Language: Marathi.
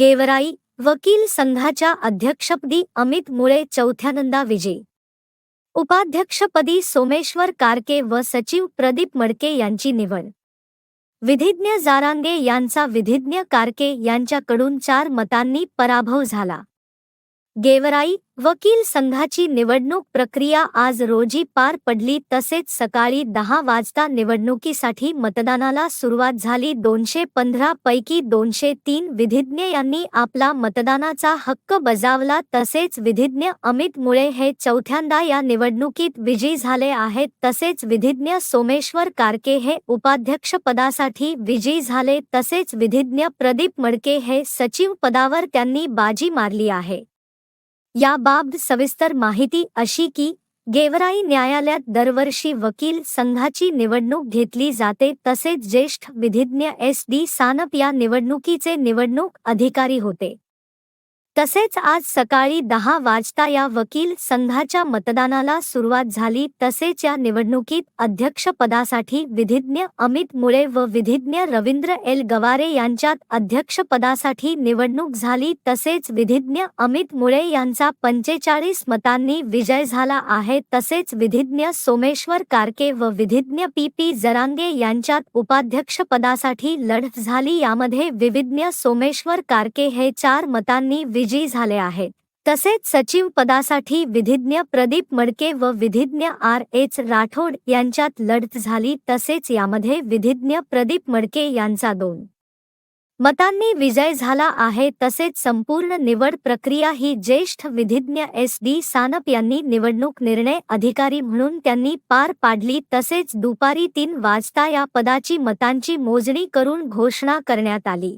गेवराई वकील संघाच्या अध्यक्षपदी अमित मुळे चौथ्यानंदा विजयी. उपाध्यक्षपदी सोमेश्वर कारके व सचिव प्रदीप मडके यांची निवड. विधिज्ञ जारांगे यांचा विधिज्ञ कारके यांच्याकडून चार मतांनी पराभव झाला. गेवराई वकील संघाची निवडणूक प्रक्रिया आज रोजी पार पडली तसेच सकाळी दहा वाजता निवडणुकीसाठी मतदानाला सुरुवात झाली. दोनशे पंधरा पैकी दोनशे तीन विधिज्ञ यांनी आपला मतदानाचा हक्क बजावला तसेच विधिज्ञ अमित मुळे हे चौथ्यांदा या निवडणुकीत विजयी झाले आहेत. तसेच विधिज्ञ सोमेश्वर कारके हे उपाध्यक्षपदासाठी विजयी झाले तसेच विधिज्ञ प्रदीप मडके हे सचिव पदावर त्यांनी बाजी मारली आहे. याबाबत सविस्तर माहिती अशी की गेवराई न्यायालयात दरवर्षी वकील संघाची निवडणूक घेतली जाते तसेच ज्येष्ठ विधिज्ञ एस डी सानप या निवडणुकीचे निवडणूक अधिकारी होते. तसेच आज सकाळी दहा वाजता या वकील संघाच्या मतदानाला सुरुवात झाली. तसेच या निवडणुकीत अध्यक्षपदासाठी विधिज्ञ अमित मुळे व विधिज्ञ रवींद्र एल गवारे यांच्यात अध्यक्षपदासाठी निवडणूक झाली. तसेच विधिज्ञ अमित मुळे यांचा पंचेचाळीस मतांनी विजय झाला आहे. तसेच विधिज्ञ सोमेश्वर कारके व विधिज्ञ पी पी जरांगे यांच्यात उपाध्यक्षपदासाठी लढत झाली. यामध्ये विविज्ञ सोमेश्वर कारके हे चार मतांनी विजय विजयी झाले आहेत. तसेच सचिव पदासाठी विधिज्ञ प्रदीप मडके व विधिज्ञ आर एच राठोड यांच्यात लढत झाली तसेच यामध्ये विधिज्ञ प्रदीप मडके यांचा दोन मतांनी विजय झाला आहे तसेच संपूर्ण निवड प्रक्रिया ही ज्येष्ठ विधिज्ञ एस डी सानप यांनी निवडणूक निर्णय अधिकारी म्हणून त्यांनी पार पाडली तसेच दुपारी तीन वाजता या पदाची मतांची मोजणी करून घोषणा करण्यात आली.